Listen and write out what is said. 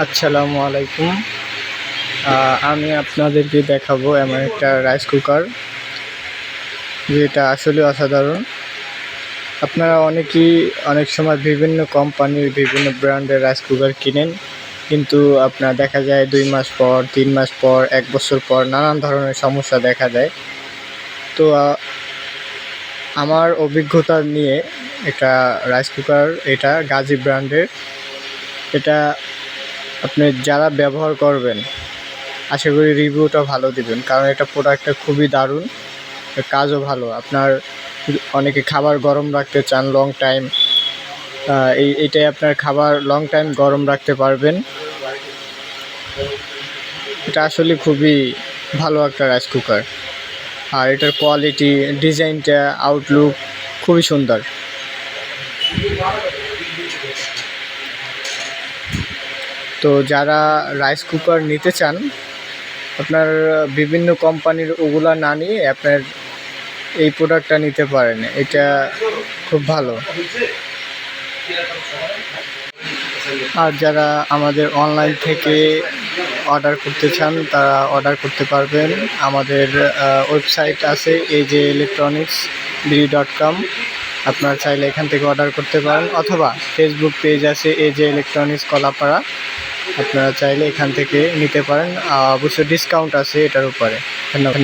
আসসালামু আলাইকুম। আমি আপনাদেরকে দেখাবো এমন একটা রাইস কুকার যেটা আসলে অসাধারণ। আপনারা অনেকেই অনেক সময় বিভিন্ন কোম্পানির বিভিন্ন ব্র্যান্ডের রাইস কুকার কিনেন, কিন্তু আপনার দেখা যায় দুই মাস পর, তিন মাস পর, এক বছর পর নানান ধরনের সমস্যা দেখা দেয়। তো আমার অভিজ্ঞতা নিয়ে একটা রাইস কুকার এটা গাজী ব্র্যান্ডের এটা আপনি যারা ব্যবহার করবেন, আশা করি রিভিউটা ভালো দিবেন। কারণ এটা প্রোডাক্টটা খুবই দারুণ কাজও ভালো। আপনার অনেকে খাবার গরম রাখতে চান লং টাইম এই, এটাই আপনার খাবার লং টাইম গরম রাখতে পারবেন। এটা আসলে খুবই ভালো একটা রাইস কুকার আর এটার কোয়ালিটি ডিজাইনটা আউটলুক খুবই সুন্দর। তো যারা রাইস কুকার নিতে চান, আপনার বিভিন্ন কোম্পানির ওগুলা না নিয়ে আপনার এই প্রোডাক্টটা নিতে পারেন। এটা খুব ভালো। আর যারা আমাদের অনলাইন থেকে অর্ডার করতে চান, তারা অর্ডার করতে পারবেন। আমাদের ওয়েবসাইট আছে যে ইলেকট্রনিক্স বিডি ডট কম আপনারা চাইলে এখান থেকে অর্ডার করতে পারেন। অথবা ফেসবুক পেজ আছে এই যে ইলেকট্রনিক্স কলাপাড়া। আপনারা চাইলে এখান থেকে নিতে পারেন। আহ, অবশ্যই ডিসকাউন্ট আছে এটার উপরে। ধন্যবাদ।